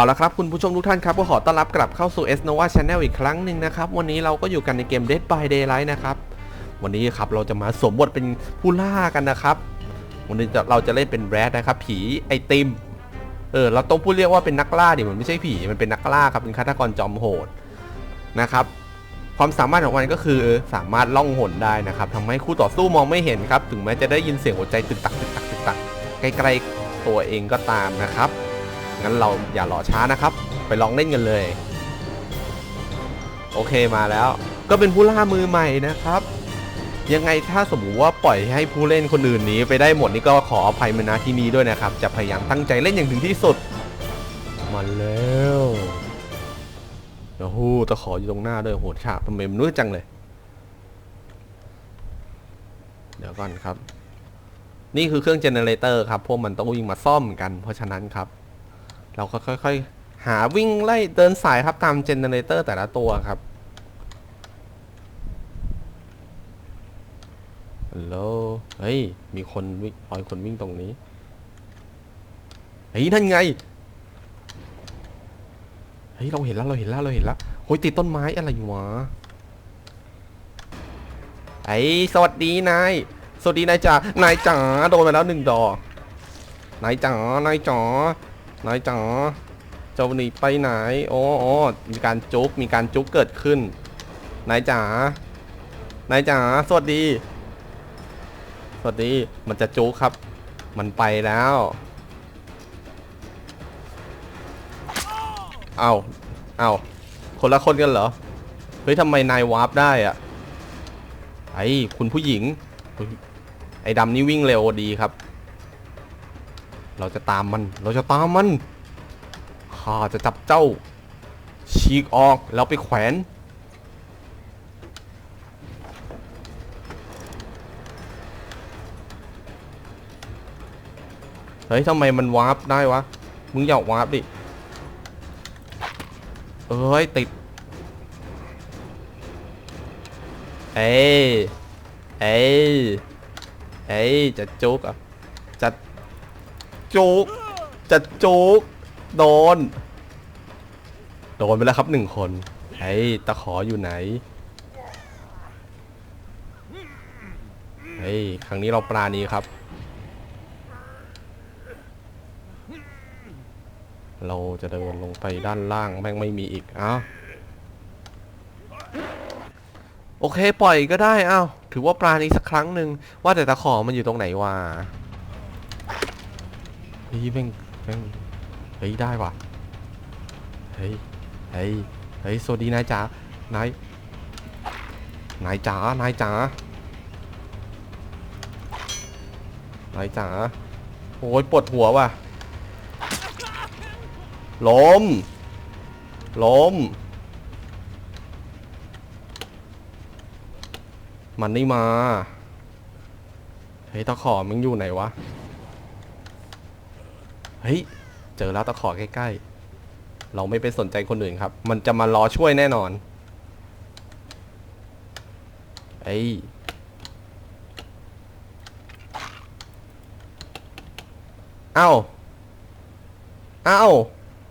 เอาละครับคุณผู้ชมทุกท่านครับก็ขอต้อนรับกลับเข้าสู่ S Nova Channel อีกครั้งหนึ่งนะครับ วันนี้เราก็อยู่กันในเกม Dead by Daylight นะครับ วันนี้ครับเราจะมาสวมบทเป็นผู้ล่ากันนะครับ วันนี้เราจะเล่นเป็นแรดนะครับ ผีไอติม เออเราต้องพูดเรียกว่าเป็นนักล่าดิมันไม่ใช่ผีมันเป็นนักล่าครับเป็นฆาตกรจอมโหดนะครับ ความสามารถของมันก็คือสามารถล่องหนได้นะครับทำให้คู่ต่อสู้มองไม่เห็นครับ ถึงแม้จะได้ยินเสียงหัวใจตึกตักตึกตักตึกตักใกล้ๆตัวเองก็ตามนะครับ งั้นเราอย่ารอช้านะครับ ไปลองเล่นกันเลย โอเคมาแล้ว ก็เป็นผู้ล่ามือใหม่นะครับ ยังไงถ้าสมมติว่าปล่อยให้ผู้เล่นคนอื่นนี้ไปได้หมดนี่ก็ขออภัยมาณที่นี้ด้วยนะครับ จะพยายามตั้งใจเล่นอย่างถึงที่สุด มาแล้วโอ้โหตะขออยู่ตรงหน้าด้วยโหดฉาบทำไมมนมืดจังเลย เดี๋ยวก่อนครับ นี่คือเครื่องเจเนเรเตอร์ครับ พวกมันต้องวิ่งมาซ่อมกัน เพราะฉะนั้นครับ เราก็ค่อยๆ หาวิ่งไล่เดินสายครับตามเจเนเรเตอร์แต่ละตัวครับฮัลโหลเฮ้ย มีคนวิ่งรอยคนวิ่งตรงนี้ เฮ้ยนั่นไง เฮ้ย เราเห็นแล้ว เราเห็นแล้ว เราเห็นแล้วโอ้ยติดต้นไม้อะไรวะไอ้สวัสดีนาย สวัสดีนายจ๋านายจ๋าโดนไปแล้วหนึ่งดอก นายจ๋านายจ๋า นายจ๋าเจ้าหนีไปไหนโอ้โอ้มีการจุกมีการจุกเกิดขึ้นนายจ๋านายจ๋าสวัสดี สวัสดีมันจะจุกครับ มันไปแล้วเอาเอาคนละคนกันเหรอเฮ้ยทำไมนายวาร์ปได้อะไอ้คุณผู้หญิงไอ้ดำนี่วิ่งเร็วดีครับ เราจะตามมัน เราจะตามมัน ข้าจะจับเจ้า ฉีกออกแล้วไปแขวน เฮ้ยทำไมมันวาร์ปได้วะ มึงอย่าวาร์ปดิ เอ้ย ติด เอ้ยเอ้ยเอ้ยจะจุกอะจะ จุกจะจุกโดน โดนไปแล้วครับหนึ่งคนไอ้ตะขออยู่ไหนเฮ้ยครั้งนี้เราปราณีครับ เราจะเดินลงไปด้านล่างแม่งไม่มีอีกอ้าวโอเคปล่อยก็ได้อ้าวถือว่าปราณีสักครั้งหนึ่งว่าแต่ตะขอมันอยู่ตรงไหนวะ เฮ้ยแม่งแม่งเฮ้ยได้ว่ะเฮ้ยเฮ้ยเฮ้ยสวัสดีนายจ๋านายนายจ๋านายจ๋านายจ๋าโอ้ยปวดหัวว่ะล้มล้มมันไม่มา เฮ้ยตะขอมึงอยู่ไหนวะ เฮ้ย เจอแล้วตะขอใกล้ๆ เราไม่ไปสนใจคนอื่นครับ มันจะมารอช่วยแน่นอนเอ้ยเอ้า เอ้า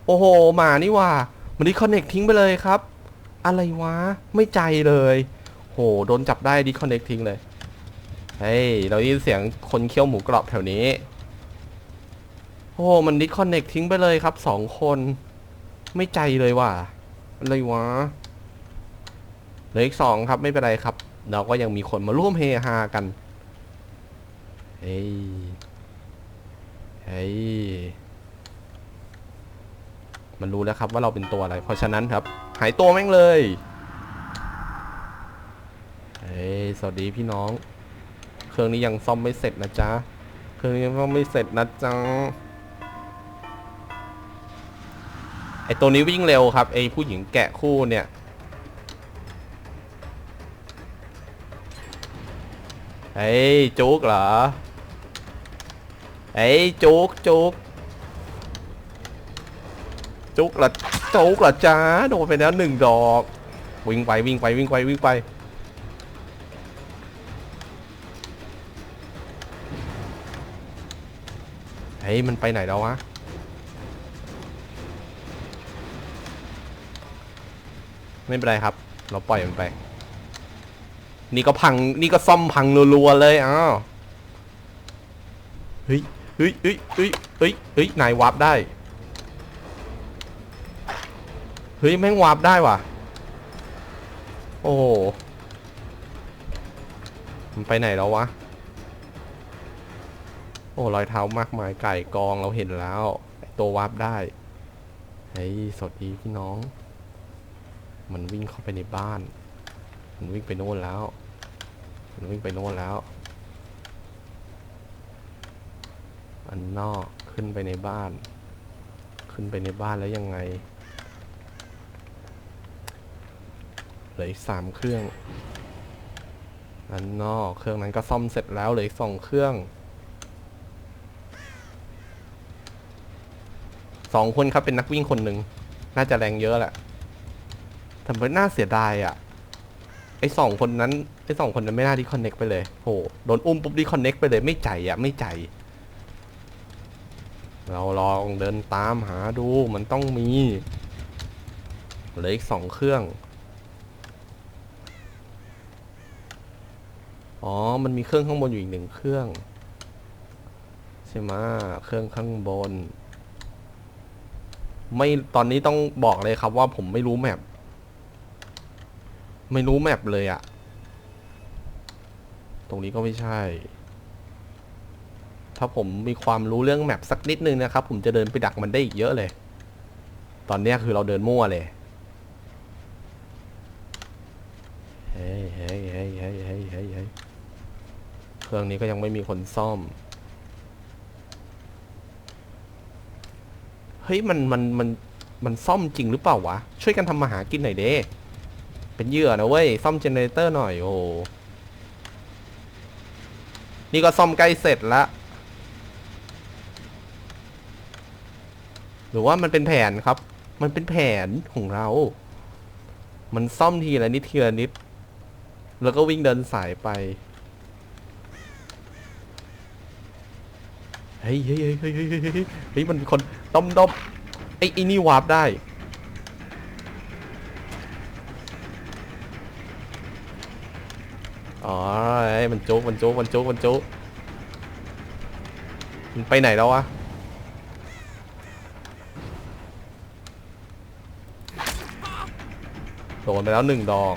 โอ้โห หมานี่ว่า มันดิคอนเน็กทิ้งไปเลยครับ อะไรวะ ไม่ใจเลย โห โดนจับได้ดิคอนเน็กทิ้งเลย เฮ้ย เราได้ยินเสียงคนเคี้ยวหมูกรอบแถวนี้ อ้มันดิสคอนเน็กทิ้งไปเลยครับสองคน ไม่ใจเลยว่ะอะไรวะเหลืออีกสองครับไม่เป็นไรครับ เราก็ยังมีคนมาร่วมเฮฮากันเฮ้ยเฮ้ยมันรู้แล้วครับว่าเราเป็นตัวอะไร เพราะฉะนั้นครับ หายตัวแม่งเลยเฮ้ยสวัสดีพี่น้อง เครื่องนี้ยังซ่อมไม่เสร็จนะจ๊ะ เครื่องนี้ยังซ่อมไม่เสร็จนะจ๊ะ ไอตัวนี้วิ่งเร็วครับไอผู้หญิงแกะคู่เนี่ย เฮ้ยจุกเหรอ เฮ้ยจุกจุกจุกละจุกละจ้าโดนไปแล้วหนึ่งดอก วิ่งไปวิ่งไปวิ่งไปวิ่งไปเฮ้ยมันไปไหนแล้ววะ ไม่เป็นไรครับ เราปล่อยมันไป นี่ก็พัง นี่ก็ซ่อมพังรัวๆเลยอ้าวเฮ้ยเฮ้ยเฮ้ยเฮ้ยเฮ้ยเฮ้ยนายวาร์ปได้ เฮ้ย แม่งวาร์ปได้ว่ะ โอ้โหมันไปไหนแล้ววะ โอ้รอยเท้ามากมายไก่กองเราเห็นแล้ว ตัววาร์ปได้เฮ้ยสวัสดีพี่น้อง มันวิ่งเข้าไปในบ้าน มันวิ่งไปโน่นแล้ว มันวิ่งไปโน่นแล้ว อันนอกขึ้นไปในบ้าน ขึ้นไปในบ้านแล้วยังไง เหลืออีกสามเครื่อง อันนอกเครื่องนั้นก็ซ่อมเสร็จแล้วเหลืออีกสองเครื่องสองคนครับเป็นนักวิ่งคนหนึ่ง น่าจะแรงเยอะแหละ แต่มันน่าเสียดายอะ ไอสองคนนั้น ไอสองคนนั้นไม่น่าดีคอนเน็กไปเลยโหโดนอุ้มปุ๊บดีคอนเน็กไปเลยไม่ใจอะ ไม่ใจ เราลองเดินตามหาดูมันต้องมีเหลืออีกสองเครื่อง อ๋อ มันมีเครื่องข้างบนอยู่อีกหนึ่งเครื่อง ใช่ไหมเครื่องข้างบน ไม่ตอนนี้ต้องบอกเลยครับว่าผมไม่รู้แมป ไม่รู้แมปเลยอะตรงนี้ก็ไม่ใช่ ถ้าผมมีความรู้เรื่องแมปสักนิดนึงนะครับ ผมจะเดินไปดักมันได้อีกเยอะเลย ตอนนี้คือเราเดินมั่วเลยเฮ้ยเฮ้ยเฮ้ยเฮ้ยเฮ้ยเฮ้ยเฮ้ยเครื่องนี้ก็ยังไม่มีคนซ่อม เฮ้ยมันมันมันมันซ่อมจริงหรือเปล่าวะ ช่วยกันทำมาหากินหน่อยเด้ เป็นเหยื่อนะเว้ย ซ่อมเจเนเรเตอร์หน่อยโอ้นี่ก็ซ่อมใกล้เสร็จละหรือว่ามันเป็นแผนครับ มันเป็นแผนของเรา มันซ่อมทีละนิดทีละนิด แล้วก็วิ่งเดินสายไป เฮ้ยเฮ้ยเฮ้ยเฮ้ยเฮ้ยมันคนดมดมไอ้ไอ้นี่วาร์ปได้ อ๋อไอ้มันจุกมันจุกมันจุกมันจุกมันไปไหนแล้ววะโดนไปแล้วหนึ่งดอก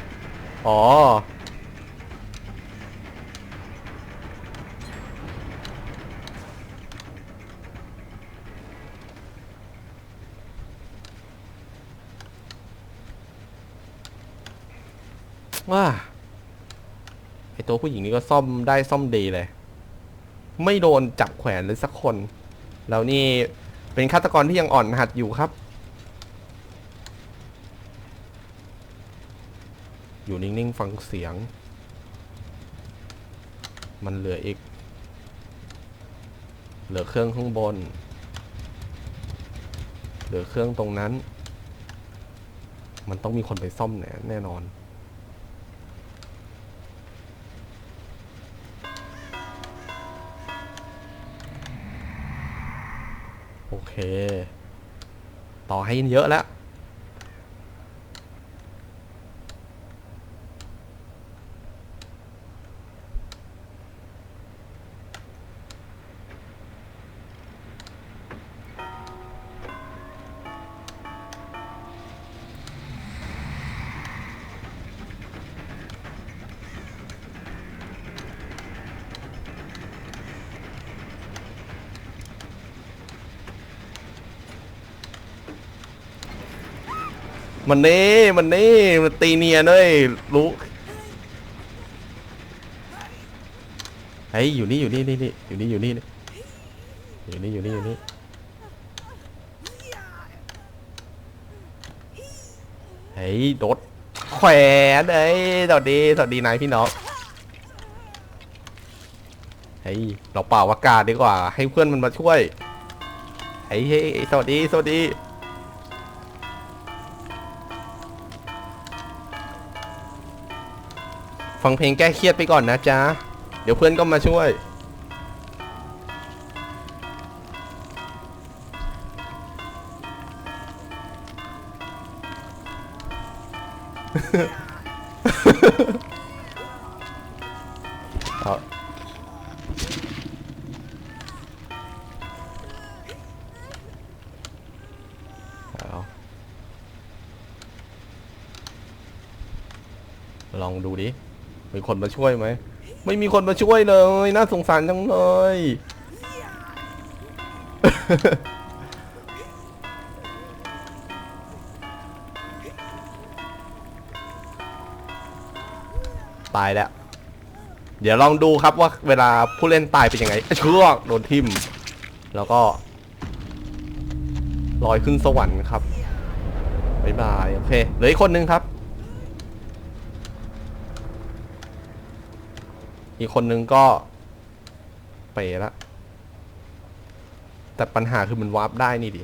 อ๋อว่า ตัวผู้หญิงนี่ก็ซ่อมได้ซ่อมดีเลย ไม่โดนจับแขวนเลยสักคน แล้วนี่เป็นฆาตกรที่ยังอ่อนหัดอยู่ครับ อยู่นิ่งๆฟังเสียง มันเหลืออีก เหลือเครื่องข้างบน เหลือเครื่องตรงนั้น มันต้องมีคนไปซ่อมแน่แน่นอน ต่อให้เยอะแล้ว มันนี่มันนี่มันตีเนียนด้วยรู้เฮ้ยอยู่นี่อยู่นี่นี่นี่อยู่นี่อยู่นี่นี่อยู่นี่อยู่นี่อยู่นี่เฮ้ยโดดแขวนเอ้ยสวัสดีสวัสดีนายพี่น้องเฮ้ยเราเป่าอากาศดีกว่า ให้เพื่อนมันมาช่วยเฮ้ยเฮ้ยสวัสดีสวัสดี ฟังเพลงแก้เครียดไปก่อนนะจ๊ะ เดี๋ยวเพื่อนก็มาช่วยเอาเอาลองดูดิ มีคนมาช่วยไหม ไม่มีคนมาช่วยเลย น่าสงสารจังเลย ตายแล้ว เดี๋ยวลองดูครับว่าเวลาผู้เล่นตายเป็นยังไงเชือกโดนทิ่ม แล้วก็ ลอยขึ้นสวรรค์ครับ บ๊ายบาย โอเค เหลืออีกคนนึงครับ อีกคนนึงก็เป๋ละ แต่ปัญหาคือมันวาร์ปได้นี่ดิ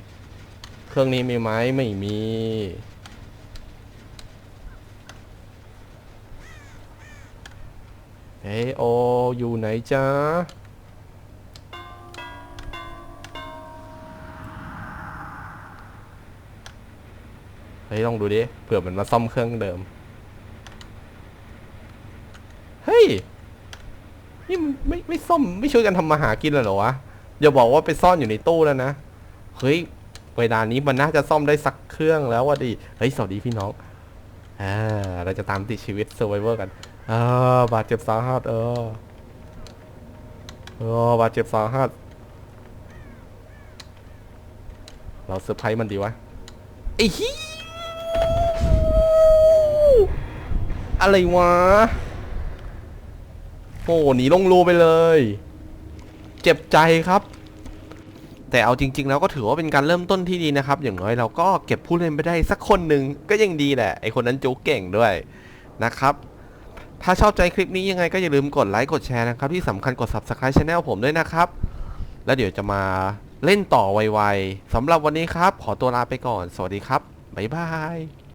เครื่องนี้มีไหมไม่มีเฮ้โอ อยู่ไหนจ๊ะเฮ้ยลองดูดิเผื่อมันมาซ่อมเครื่องเดิม เฮ้ย นี่มันไม่ไม่ซ่อมไม่ช่วยกันทำมาหากินเลยเหรอวะอย่าบอกว่าไปซ่อนอยู่ในตู้แล้วนะเฮ้ยเวลานี้มันน่าจะซ่อมได้สักเครื่องแล้ววะดิเฮ้ยสวัสดีพี่น้องอ่าเราจะตามติดชีวิตเซอร์ไวเวอร์กันเออบาดเจ็บสาหัสเออเออบาดเจ็บสาหัสเราเซอร์ไพรส์มันดีวะไอ้ฮีอะไรวะ โอ้หนีลงรูไปเลย เจ็บใจครับ แต่เอาจริง ๆ แล้วก็ถือว่าเป็นการเริ่มต้นที่ดีนะครับ อย่างน้อยเราก็เก็บผู้เล่นไปได้สักคนหนึ่งก็ยังดีแหละ ไอคนนั้นจุกเก่งด้วยนะครับ ถ้าชอบใจคลิปนี้ยังไงก็อย่าลืมกดไลค์กดแชร์นะครับ ที่สำคัญกด subscribe channel ผมด้วยนะครับ แล้วเดี๋ยวจะมาเล่นต่อไวๆสำหรับวันนี้ครับ ขอตัวลาไปก่อน สวัสดีครับบ๊ายบาย